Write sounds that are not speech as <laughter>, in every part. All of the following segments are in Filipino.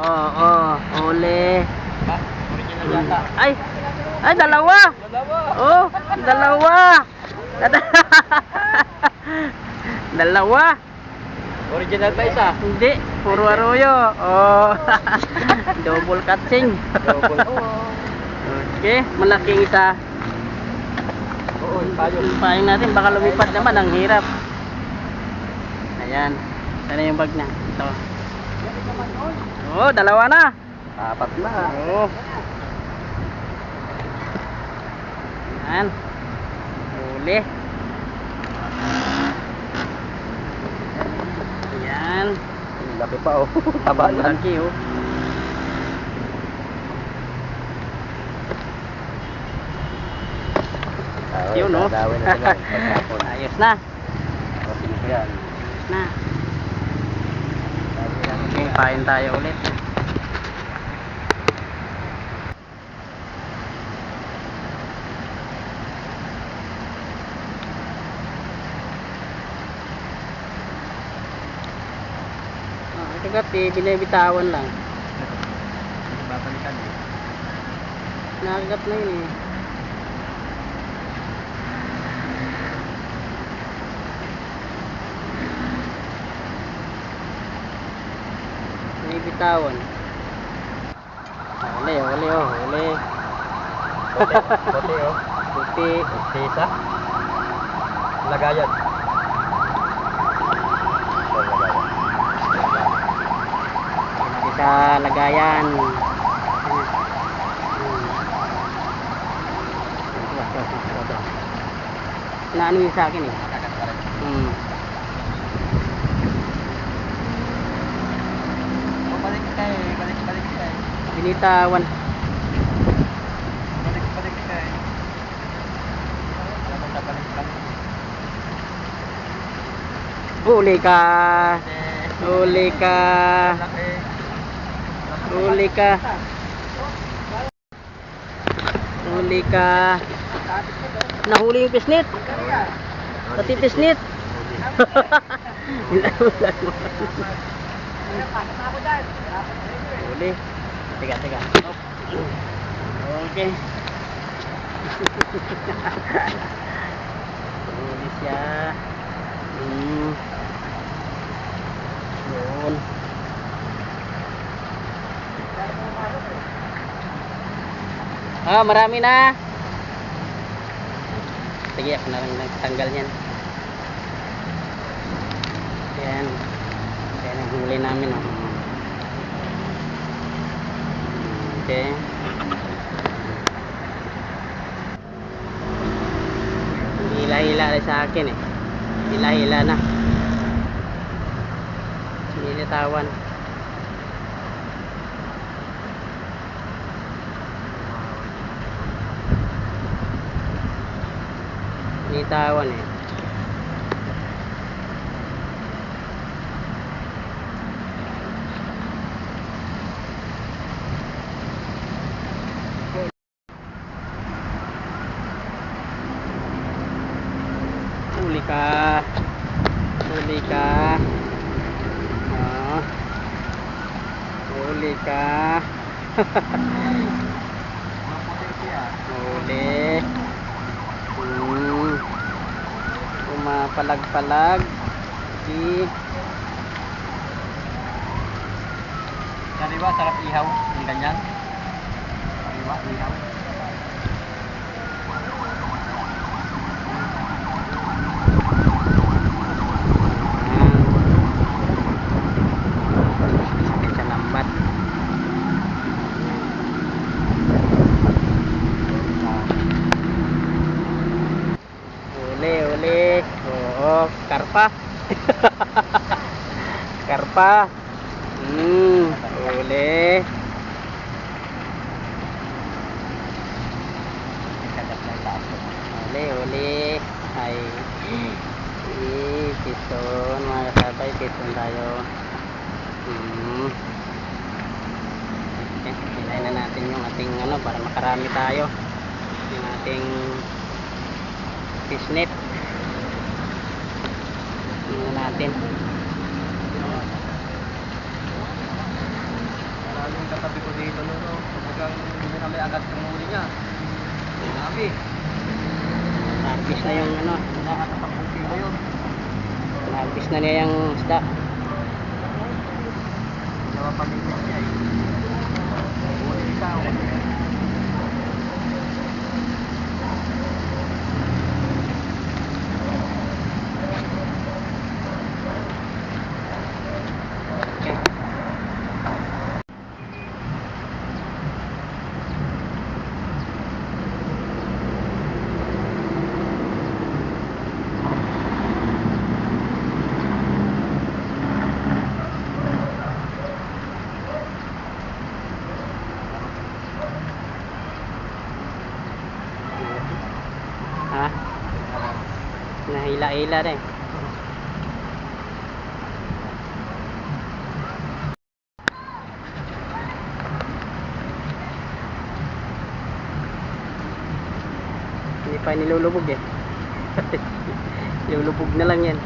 Oo, oo. Uli. Ha? Original yata. Ay! Ay, dalawa! Dalawa. Oh, dalawa! <laughs> dalawa! Original pa isa. Hindi, puro arroyo. Oh. <laughs> Double catching. Double. <laughs> Okay, malaking isa. Oo, tayo. Paing natin, baka lumipad naman, ang hirap. Ayan. Sana yung bag niya? Ito. Oh, dalawa na. Apat na. Oh. Ayan. Uli. Ayan. Laki pa oh. <laughs> Taba yan. Laki oh. Yun oh. na. Pagkapon. <laughs> Ayos na. Okay na yan. Ayos na. Okay, pain tayo ulit. Ah, ito gati, binibitawan lang. Babalikan eh. Nakagat na yun eh. Binibitawan. Huli, huli oh, huli. Puti. Puti oh. Puti. Tisa. Lagayan. Sa lagayan. Na ano yun sa akin eh. Binitawan. Balik balik tayo. Dapat na balik balik. Huli ka. Eh, Huli ka. Laki. Huli ka. Huli ka. Nahuli yung pisnit. Pati pisnit. <laughs> Huli. Tiga, tiga. Okay. Huli siya. Hmm. Yun. Ah, marami na. Sige, ako na lang nagtanggal yan. Yan. Yan ang huli namin. Oh. Hila-hila na sa akin eh. Hila-hila na. Nilitawan. Nilitawan eh. Huli ka. Huli ka. Ah. Huli ka. Huli. Hmm. Pumapalag-palag. Si. Sariwa, sarap ihaw. Yung ganyan. Sariwa, ihaw. Sakit sa lambat. Uli, uli. Oo, karpa. karpa. Hmm, uli. Uli, uli. Ay. Piston, mga kasabay, piston tayo. Hmm. Okay, hilahin na natin yung ating ano para makarami tayo. Yung ating fishnet. Tingnan natin. Agad yung huli niya. Dami. Narbis na yung ano. Wala ka na 10 kilo yun. Narbis na niya yung isda. Dalawa pa din siya eh. Huli isa. huli. Okay. Ha? Nahila-hila rin. Hindi pa nilulubog eh. <laughs> Nilulubog na lang yan.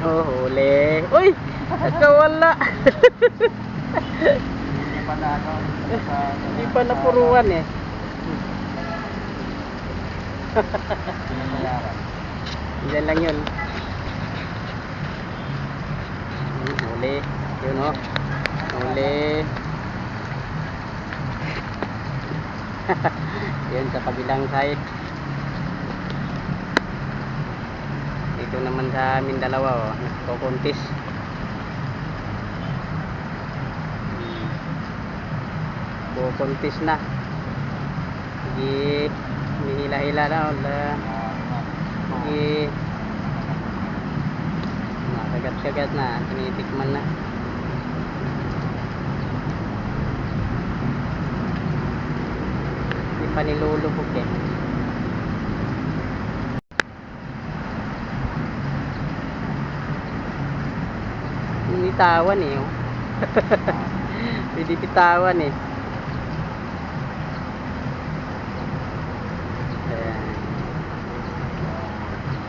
Oh, huli. Uy! Nakawala. <laughs> Hindi pa na ano. Hindi pa napuruan eh. Yan lang yun. Huli. Yun oh. Huli. <laughs> yun sa kabilang side. Dito naman sa amin dalawa oh. Kukuntis. Hmm. Kukuntis na. Sige. Hinihila-hila na. Wala. Sige. Nakagat-kagat na. Tinitikman na. Hindi pa nilulubog eh. Binitawan eh. Oh. <laughs> Pwede bitawan eh.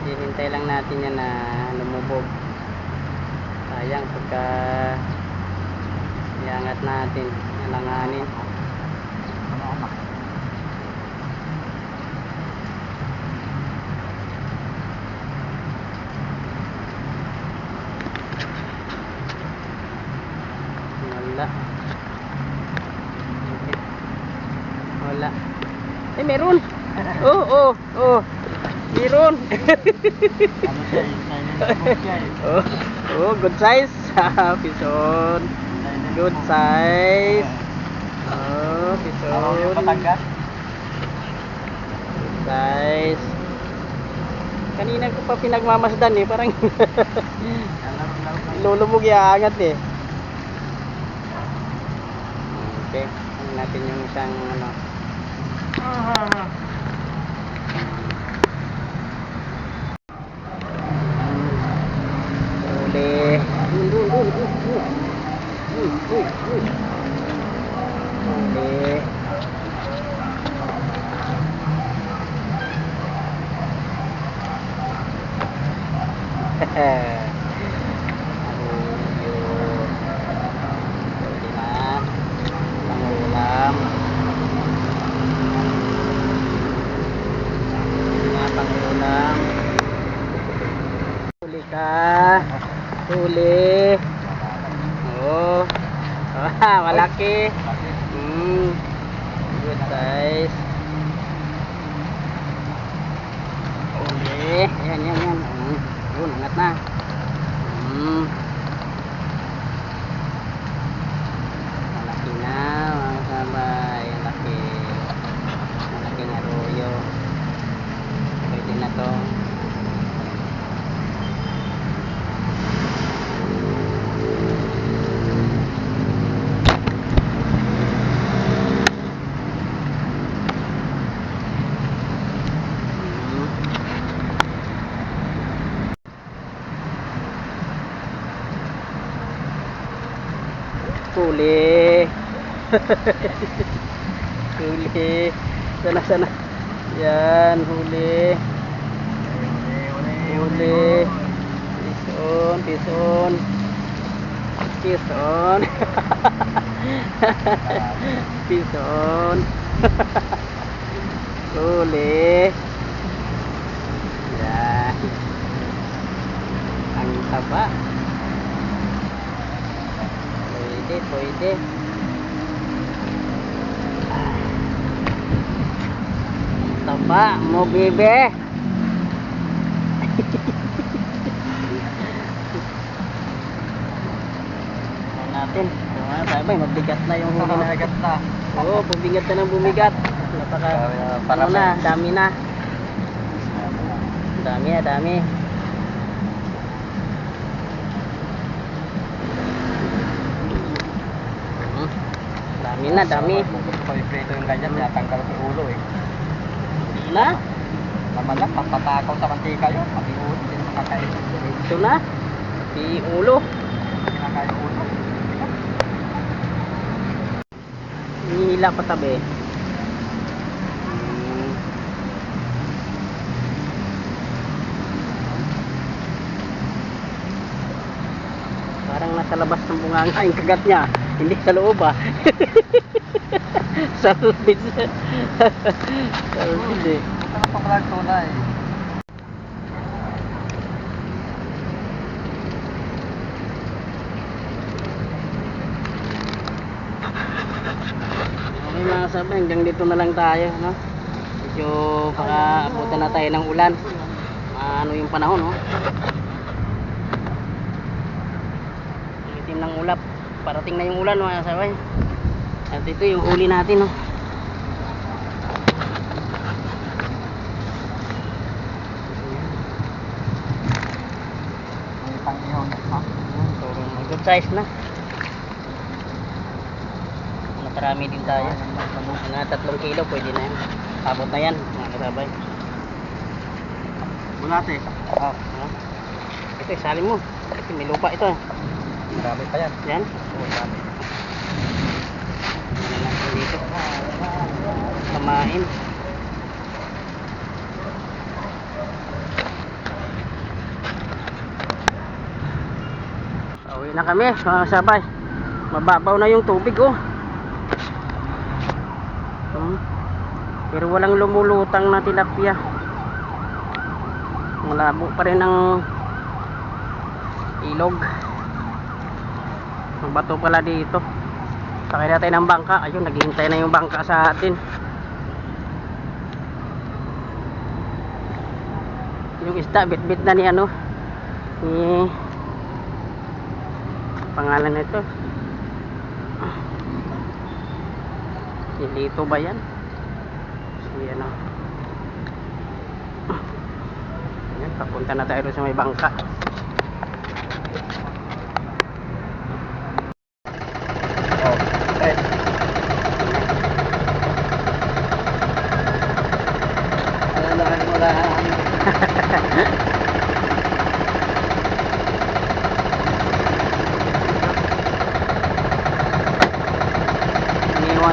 Ayan. Hinintay lang natin yan na lumubog. Sayang pagka iangat natin, nalanganin. Wala. Wala. Eh, meron. Oh, oh, oh. Meron. Ano siya eh? Silent siya eh. oh, oh, good size. <laughs> Pison. Good size. Oh, yung pison. Batangas. Good size. Kanina ko pa pinagmamasdan eh. Parang <laughs> ilulubog iangat eh. Okay. Ano natin yung isang ano. Uli. Uy, uy, uy. Uli. Pangulam. Huli ka. Huli. Ah, malaki. Hmm. Good size. Huli. Yan, yan, yan. Hmm. Yun, angat na. Hmm. Malaki na, mga sabay. Malaki. Malaking arroyo. Pwede na to. Huli. <laughs> huli. Sana sana. Yan, huli. Huli. Pison, pison. Cheers on. Cheers on. Huli. Yan. Ang taba. Pwede, pwede. Taba mo, bebe. Natin. Mga sabay, mabigat na yung huli na. <laughs> Nakagat na. Oo, bumigat na ng bumigat. Napaka, Para ano na, dami na. Dami na, dami. Dami na, dami. Pag prito yung ganyan, tinatanggal yung ulo eh. Hindi na. Naman lang, papatakaw sa mantika yun. Pati ulo, hindi naman kakain. Ito na. Si ulo. Hindi nakain yung ulo. Hinihila pa tabi. Hmm. Parang nasa labas ng bunganga yung kagat niya. Hindi sa loob ah. <laughs> sa lubid. sa lubid eh. Na pa pala tunay. Okay mga sabi, hanggang dito na lang tayo. No? Medyo baka abutan na tayo ng ulan. Ano yung panahon, no? Itim ng ulap. Parating na yung ulan, mga sabi. At ito yung uli natin? So, good size na. Nakarami din tayo. Mga tatlong kilo, pwede na yan. Abot na yan, mga kasabay. Bulate. Ah, ah. Ito, isalin mo. Kasi may lupa ito. eh. Marami pa yan. Yan. Oo, marami. Ano natin dito. Kamain. Uwi na kami, mga sabay. Mababaw na yung tubig, oh. Hmm. Pero walang lumulutang na tilapia. Malabo pa rin ang ilog. Ang bato pala dito. Sakay natin ng bangka. Ayun, naghihintay na yung bangka sa atin. Yung isda, bit-bit na ni ano. Ni pangalan nito. Si Lito ba yan? Si ano. Ayan, papunta na tayo sa may bangka. Oh, eh. Ano na mo lang. Iniwan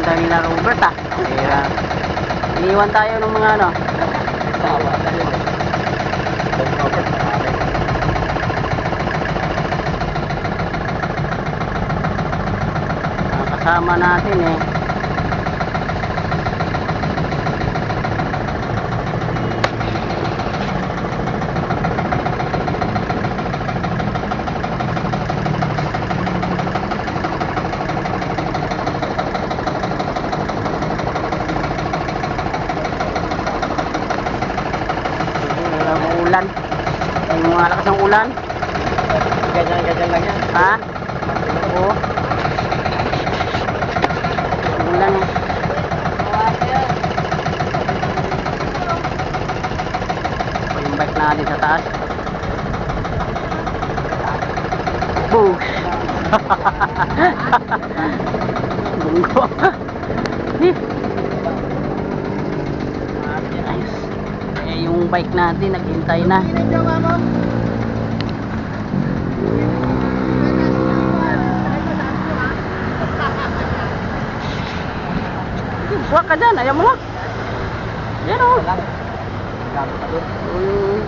tayo ni na Robert ah. Kaya, iniwan tayo ng mga ano. Na eh. Tom Robert, marami. mga kasama natin eh. Ang ulan. Yung mga lakas ng ulan. Ganyan-ganyan lang yan. Ha? Oo. Ulan. Ito yung bike natin sa taas. Boom! Bunggo. Ayos. Eh, yung bike natin, naghintay na. Huwag ka dyan, ayaw mo lang. Yan o. Lang. Mm.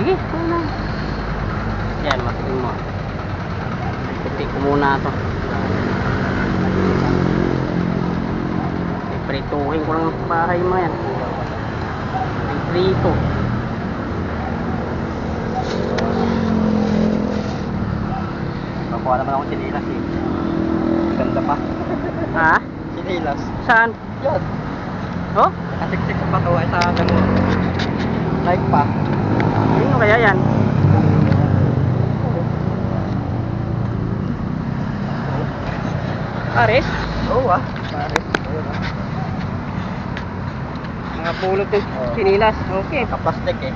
Sige, ano na. Yan, matigin mo. ko muna to. Prituhin ko lang sa bahay mo yan. Prito. Nakuha naman ako sinilas eh. Ganda pa. <laughs> Ha? Sinilas. Saan? Yan. Oh? Nakasiksik pa to ay sa ganun. Like pa. Ano kaya yan? Pares? Oo ah. Pare. Ayun ah. Mga pulot Oo. sinilas. Okay. Kaplastic eh.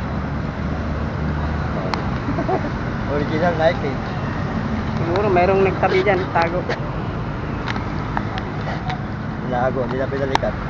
<laughs> Original Nike eh. Siguro mayroong nagtabi dyan. Tago. Inago, hindi na pinalikat.